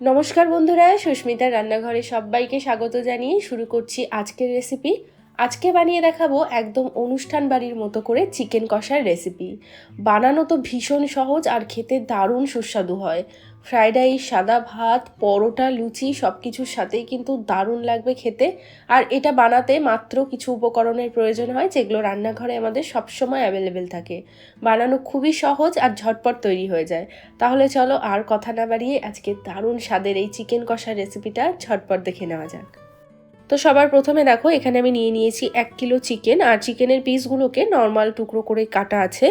নমস্কার বন্ধুরা সুস্মিতা রান্নাঘরে সবাইকে স্বাগত জানিয়ে শুরু করছি আজকের রেসিপি আজকে বানিয়ে দেখাবো একদম অনুষ্ঠান বাড়ির মতো করে চিকেন কষার রেসিপি বানানো তো ভীষণ সহজ আর খেতে দারুণ সুস্বাদু হয়। ফ্রাইড রাইস সাদা ভাত, পরোটা, লুচি সব কিছুর সাথেই কিন্তু দারুণ লাগবে খেতে। আর এটা বানাতে মাত্র কিছু উপকরণের প্রয়োজন হয় যেগুলো রান্নাঘরে আমাদের সবসময় অ্যাভেলেবেল থাকে। বানানো খুবই সহজ আর ঝটপট তৈরি হয়ে যায়। তাহলে চলো আর কথা না বাড়িয়ে আজকে দারুণ স্বাদের এই চিকেন কষার রেসিপিটা ঝটপট দেখে নেওয়া যাক। তো সবার প্রথমে দেখো, এখানে আমি নিয়ে নিয়েছি এক কিলো চিকেন আর চিকেনের পিসগুলোকে নর্মাল টুকরো করে কাটা আছে।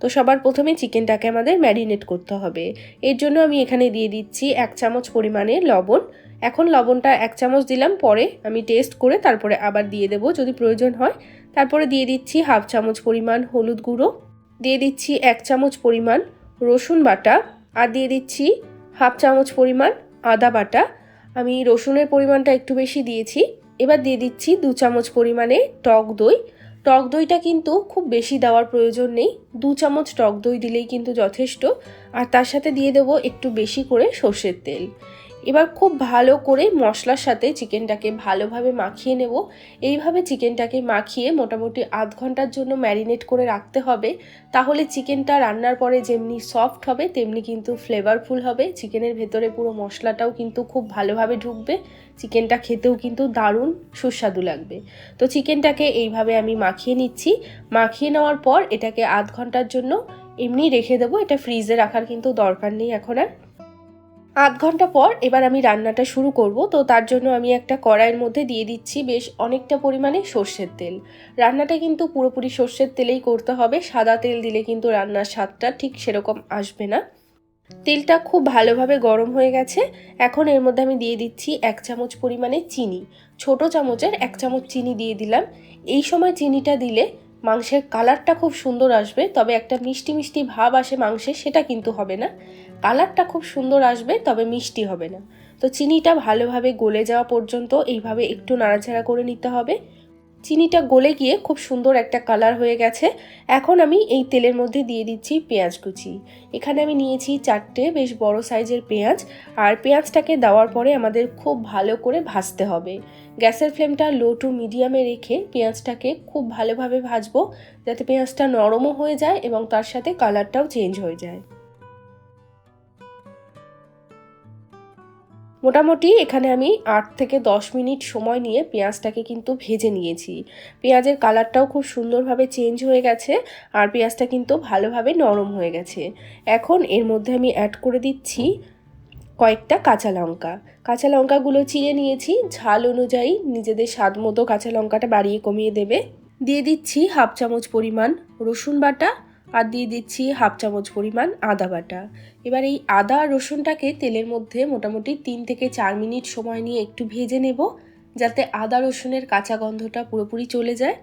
তো সবার প্রথমে চিকেনটাকে আমাদের ম্যারিনেট করতে হবে। এর জন্য আমি এখানে দিয়ে দিচ্ছি এক চামচ পরিমাণে লবণ। এখন লবণটা এক চামচ দিলাম, পরে আমি টেস্ট করে তারপরে আবার দিয়ে দেবো যদি প্রয়োজন হয়। তারপরে দিয়ে দিচ্ছি হাফ চামচ পরিমাণ হলুদ গুঁড়ো, দিয়ে দিচ্ছি এক চামচ পরিমাণ রসুন বাটা, আর দিয়ে দিচ্ছি হাফ চামচ পরিমাণ আদা বাটা। আমি রসুনের পরিমাণটা একটু বেশি দিয়েছি। এবার দিয়ে দিচ্ছি দু চামচ পরিমাণে টক দই। টক দইটা কিন্তু খুব বেশি দেওয়ার প্রয়োজন নেই। দু চামচ টক দই দিলেই কিন্তু যথেষ্ট। আর তার সাথে দিয়ে দেবো একটু বেশি করে সর্ষের তেল। এবার খুব ভালো করে মশলার সাথে চিকেনটাকে ভালোভাবে মাখিয়ে নেব। এইভাবে চিকেনটাকে মাখিয়ে মোটামুটি আধ ঘণ্টার জন্য ম্যারিনেট করে রাখতে হবে। তাহলে চিকেনটা রান্নার পরে যেমনি সফট হবে, তেমনি কিন্তু ফ্লেভারফুল হবে। চিকেনের ভেতরে পুরো মশলাটাও কিন্তু খুব ভালোভাবে ঢুকবে। চিকেনটা খেতেও কিন্তু দারুণ সুস্বাদু লাগবে। তো চিকেনটাকে এইভাবে আমি মাখিয়ে নিচ্ছি। মাখিয়ে নেওয়ার পর এটাকে আধ ঘণ্টার জন্য এমনি রেখে দেবো। এটা ফ্রিজে রাখার কিন্তু দরকার নেই এখন আর। আধ ঘণ্টা পর এবার আমি রান্নাটা শুরু করব। তো তার জন্য আমি একটা কড়াইয়ের মধ্যে দিয়ে দিচ্ছি বেশ অনেকটা পরিমাণে সর্ষের তেল। রান্নাটা কিন্তু পুরোপুরি সর্ষের তেলেই করতে হবে। সাদা তেল দিলে কিন্তু রান্নার স্বাদটা ঠিক সেরকম আসবে না। তেলটা খুব ভালোভাবে গরম হয়ে গেছে। এখন এর মধ্যে আমি দিয়ে দিচ্ছি এক চামচ পরিমাণে চিনি। ছোট চামচের এক চামচ চিনি দিয়ে দিলাম। এই সময় চিনিটা দিলে মাংসের কালারটা খুব সুন্দর আসবে, তবে একটা মিষ্টি মিষ্টি ভাব আসে মাংসে, সেটা কিন্তু হবে না। কালারটা খুব সুন্দর আসবে, তবে মিষ্টি হবে না। তো চিনিটা ভালোভাবে গলে যাওয়া পর্যন্ত এইভাবে একটু নাড়াচাড়া করে নিতে হবে। চিনিটা গলে গিয়ে খুব সুন্দর একটা কালার হয়ে গেছে। এখন আমি এই তেলের মধ্যে দিয়ে দিচ্ছি পেঁয়াজ কুচি। এখানে আমি নিয়েছি চারটে বেশ বড় সাইজের পেঁয়াজ। আর পেঁয়াজটাকে দেওয়ার পরে আমাদের খুব ভালো করে ভাজতে হবে। গ্যাসের ফ্লেমটা লো টু মিডিয়ামে রেখে পেঁয়াজটাকে খুব ভালোভাবে ভাজবো, যাতে পেঁয়াজটা নরমও হয়ে যায় এবং তার সাথে কালারটাও চেঞ্জ হয়ে যায়। মোটামুটি এখানে আমি আট থেকে দশ মিনিট সময় নিয়ে পেঁয়াজটাকে কিন্তু ভেজে নিয়েছি। পেঁয়াজের কালারটাও খুব সুন্দরভাবে চেঞ্জ হয়ে গেছে আর পেঁয়াজটা কিন্তু ভালোভাবে নরম হয়ে গেছে। এখন এর মধ্যে আমি অ্যাড করে দিচ্ছি কয়েকটা কাঁচা লঙ্কা। কাঁচা লঙ্কাগুলো চিড়ে নিয়েছি, ঝাল অনুযায়ী নিজেদের স্বাদ মতো কাঁচা লঙ্কাটা বাড়িয়ে কমিয়ে দেবে। দিয়ে দিচ্ছি হাফ চামচ পরিমাণ রসুন বাটা আর দিয়ে দিচ্ছি হাফ চামচ পরিমাণ আদা বাটা। এবার এই আদা আর রসুনটাকে তেলের মধ্যে মোটামুটি তিন থেকে চার মিনিট সময় নিয়ে একটু ভেজে নেব, যাতে আদা রসুনের কাঁচা গন্ধটা পুরোপুরি চলে যায়।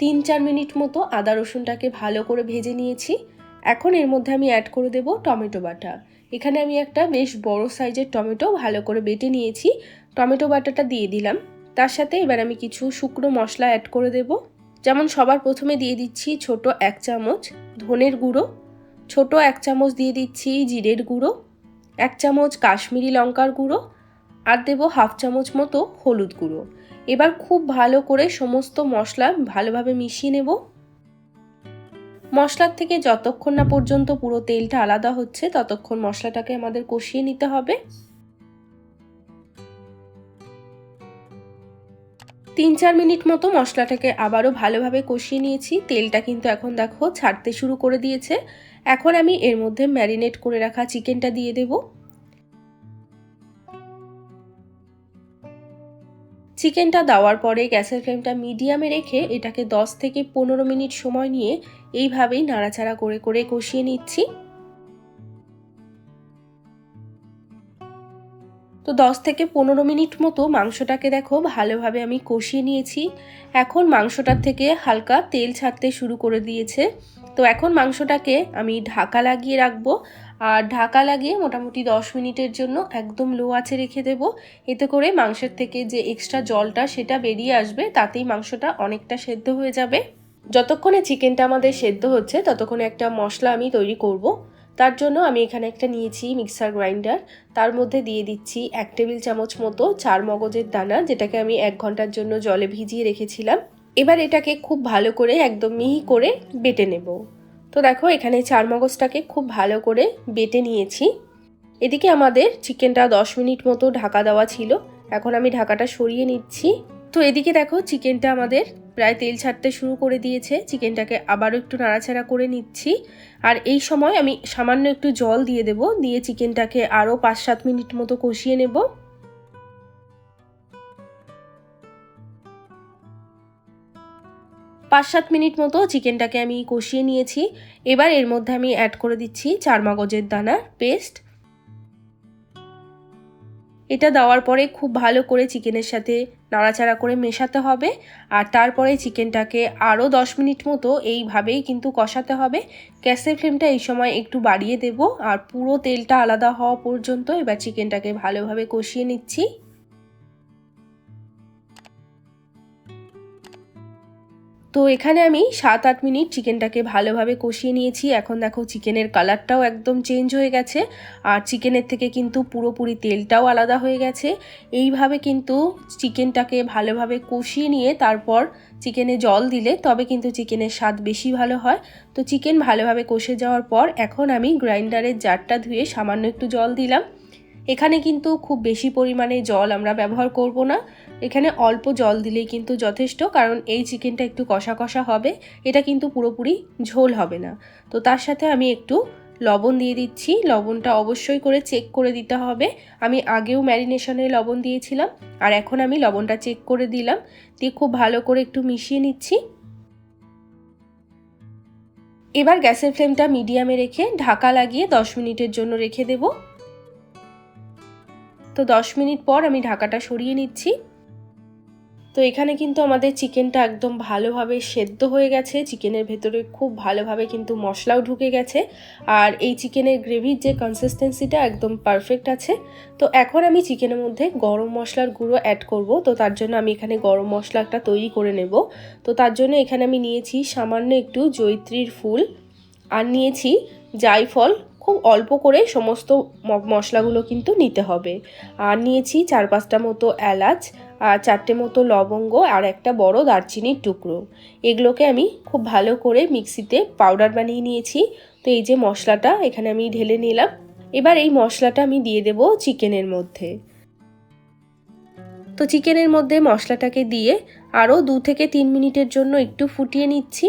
তিন চার মিনিট মতো আদা রসুনটাকে ভালো করে ভেজে নিয়েছি। এখন এর মধ্যে আমি অ্যাড করে দেব টমেটো বাটা। এখানে আমি একটা বেশ বড় সাইজের টমেটো ভালো করে বেটে নিয়েছি। টমেটো বাটাটা দিয়ে দিলাম। তার সাথে এবার আমি কিছু শুকনো মশলা অ্যাড করে দেব। যেমন সবার প্রথমে দিয়ে দিচ্ছি ছোট এক চামচ ধনের গুঁড়ো, ছোট এক চামচ দিয়ে দিচ্ছি জিরের গুঁড়ো, এক চামচ কাশ্মীরি লঙ্কার গুঁড়ো আর দেবো হাফ চামচ মতো হলুদ গুঁড়ো। এবার খুব ভালো করে সমস্ত মশলা ভালোভাবে মিশিয়ে নেব। মশলার থেকে যতক্ষণ না পর্যন্ত পুরো তেলটা আলাদা হচ্ছে, ততক্ষণ মশলাটাকে আমাদের কষিয়ে নিতে হবে। তিন চার মিনিট মতো মশলাটাকে আবারও ভালোভাবে কষিয়ে নিয়েছি। তেলটা কিন্তু এখন দেখো ছাড়তে শুরু করে দিয়েছে। এখন আমি এর মধ্যে ম্যারিনেট করে রাখা চিকেনটা দিয়ে দেব। চিকেনটা দেওয়ার পরে গ্যাসের ফ্লেমটা মিডিয়ামে রেখে এটাকে 10 থেকে পনেরো মিনিট সময় নিয়ে এইভাবেই নাড়াচাড়া করে করে কষিয়ে নিচ্ছি। তো দশ থেকে পনেরো মিনিট মতো মাংসটাকে দেখো ভালোভাবে আমি কষিয়ে নিয়েছি। এখন মাংসটার থেকে হালকা তেল ছাড়তে শুরু করে দিয়েছে। তো এখন মাংসটাকে আমি ঢাকা লাগিয়ে রাখব। আর ঢাকা লাগিয়ে মোটামুটি দশ মিনিটের জন্য একদম লো আছে রেখে দেব। এতে করে মাংসের থেকে যে এক্সট্রা জলটা সেটা বেরিয়ে আসবে, তাতেই মাংসটা অনেকটা সেদ্ধ হয়ে যাবে। যতক্ষণে চিকেনটা আমাদের সেদ্ধ হচ্ছে, ততক্ষণে একটা মশলা আমি তৈরি করব। তার জন্য আমি এখানে একটা নিয়েছি মিক্সার গ্রাইন্ডার। তার মধ্যে দিয়ে দিচ্ছি এক টেবিল চামচ মতো চার মগজের দানা, যেটাকে আমি এক ঘণ্টার জন্য জলে ভিজিয়ে রেখেছিলাম। এবার এটাকে খুব ভালো করে একদম মিহি করে বেটে নেব। তো দেখো, এখানে চার মগজটাকে খুব ভালো করে বেটে নিয়েছি। এদিকে আমাদের চিকেনটা দশ মিনিট মতো ঢাকা দেওয়া ছিল। এখন আমি ঢাকাটা সরিয়ে নিচ্ছি। তো এদিকে দেখো, চিকেনটা আমাদের প্রায় তেল ছাড়তে শুরু করে দিয়েছে। চিকেনটাকে আবারও একটু নাড়াচাড়া করে নিচ্ছি। আর এই সময় আমি সামান্য একটু জল দিয়ে দেব, দিয়ে চিকেনটাকে আরও পাঁচ সাত মিনিট মতো কষিয়ে নেব। পাঁচ সাত মিনিট মতো চিকেনটাকে আমি কষিয়ে নিয়েছি। এবার এর মধ্যে আমি অ্যাড করে দিচ্ছি চার মগজের দানার পেস্ট এটা দেওয়ার পরে খুব ভালো করে চিকেনের সাথে নাড়াচাড়া করে মেশাতে হবে। আর তারপরে চিকেনটাকে আরও দশ মিনিট মতো এইভাবেই কিন্তু কষাতে হবে। গ্যাসের ফ্লেমটা এই সময় একটু বাড়িয়ে দেব। আর পুরো তেলটা আলাদা হওয়া পর্যন্ত এবার চিকেনটাকে ভালোভাবে কষিয়ে নিচ্ছি। তো এখানে আমি সাত আট মিনিট চিকেনটাকে ভালোভাবে কষিয়ে নিয়েছি। এখন দেখো চিকেনের কালারটাও একদম চেঞ্জ হয়ে গেছে। আর চিকেনের থেকে কিন্তু পুরোপুরি তেলটাও আলাদা হয়ে গেছে। এইভাবে কিন্তু চিকেনটাকে ভালোভাবে কষিয়ে নিয়ে তারপর চিকেনে জল দিলে তবে কিন্তু চিকেনের স্বাদ বেশি ভালো হয়। তো চিকেন ভালোভাবে কষে যাওয়ার পর এখন আমি গ্রাইন্ডারের জারটা ধুয়ে সামান্য একটু জল দিলাম। এখানে কিন্তু খুব বেশি পরিমাণে জল আমরা ব্যবহার করব না। এখানে অল্প জল দিলেই কিন্তু যথেষ্ট, কারণ এই চিকেনটা একটু কষা কষা হবে, এটা কিন্তু পুরোপুরি ঝোল হবে না। তো তার সাথে আমি একটু লবণ দিয়ে দিচ্ছি, লবণটা অবশ্যই করে চেক করে দিতে হবে। আমি আগেও ম্যারিনেশনে লবণ দিয়েছিলাম, আর এখন আমি লবণটা চেক করে দিলাম, দিয়ে খুব ভালো করে একটু মিশিয়ে নিচ্ছি। এবার গ্যাসের ফ্লেমটা মিডিয়ামে রেখে ঢাকা লাগিয়ে দশ মিনিটের জন্য রেখে দেবো। তো দশ মিনিট পর আমি ঢাকাটা সরিয়ে নিচ্ছি। তো এখানে কিন্তু আমাদের চিকেনটা একদম ভালোভাবে সেদ্ধ হয়ে গেছে। চিকেনের ভেতরে খুব ভালোভাবে কিন্তু মশলাও ঢুকে গেছে। আর এই চিকেনের গ্রেভির যে কনসিস্টেন্সিটা একদম পারফেক্ট আছে। তো এখন আমি চিকেনের মধ্যে গরম মশলার গুঁড়ো অ্যাড করব। তো তার জন্য আমি এখানে গরম মশলা একটা তৈরি করে নেব। তো তার জন্য এখানে আমি নিয়েছি সামান্য একটু জৈত্রীর ফুল। আর নিয়েছি জাইফল খুব অল্প করে সমস্ত মশলাগুলো কিন্তু নিতে হবে। আর নিয়েছি চার পাঁচটা মতো এলাচ, আর চারটে মতো লবঙ্গ, আর একটা বড় দারচিনির টুকরো। এগুলোকে আমি খুব ভালো করে মিক্সিতে পাউডার বানিয়ে নিয়েছি। তো এই যে মশলাটা, এখানে আমি ঢেলে নিলাম। এবার এই মশলাটা আমি দিয়ে দেব চিকেনের মধ্যে। তো চিকেনের মধ্যে মশলাটাকে দিয়ে আরও দু থেকে তিন মিনিটের জন্য একটু ফুটিয়ে নিচ্ছি।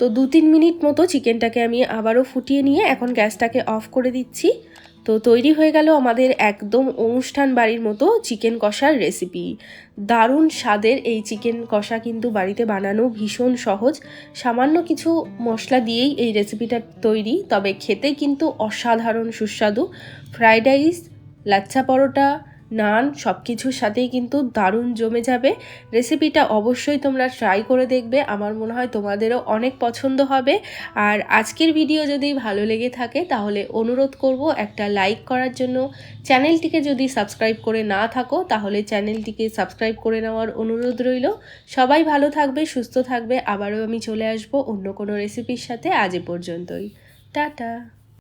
তো দু তিন মিনিট মতো চিকেনটাকে আমি আবারও ফুটিয়ে নিয়ে এখন গ্যাসটাকে অফ করে দিচ্ছি। তো তৈরি হয়ে গেল আমাদের একদম অনুষ্ঠান বাড়ির মতো চিকেন কষার রেসিপি। দারুণ স্বাদের এই চিকেন কষা কিন্তু বাড়িতে বানানো ভীষণ সহজ। সামান্য কিছু মশলা দিয়েই এই রেসিপিটা তৈরি, তবে খেতে কিন্তু অসাধারণ সুস্বাদু। ফ্রাইড রাইস, লাচ্ছা পরোটা নান সব কিছুর সাথেই কিন্তু দারুণ জমে যাবে। রেসিপিটা অবশ্যই তোমরা ট্রাই করে দেখবে, আমার মনে হয় তোমাদেরও অনেক পছন্দ হবে। আর আজকের ভিডিও যদি ভালো লেগে থাকে, তাহলে অনুরোধ করব একটা লাইক করার জন্য। চ্যানেলটিকে যদি সাবস্ক্রাইব করে না থাকো, তাহলে চ্যানেলটিকে সাবস্ক্রাইব করে নেওয়ার অনুরোধ রইল। সবাই ভালো থাকবে, সুস্থ থাকবে, আবারও আমি চলে আসব অন্য কোনো রেসিপির সাথে আজ পর্যন্তই। টাটা!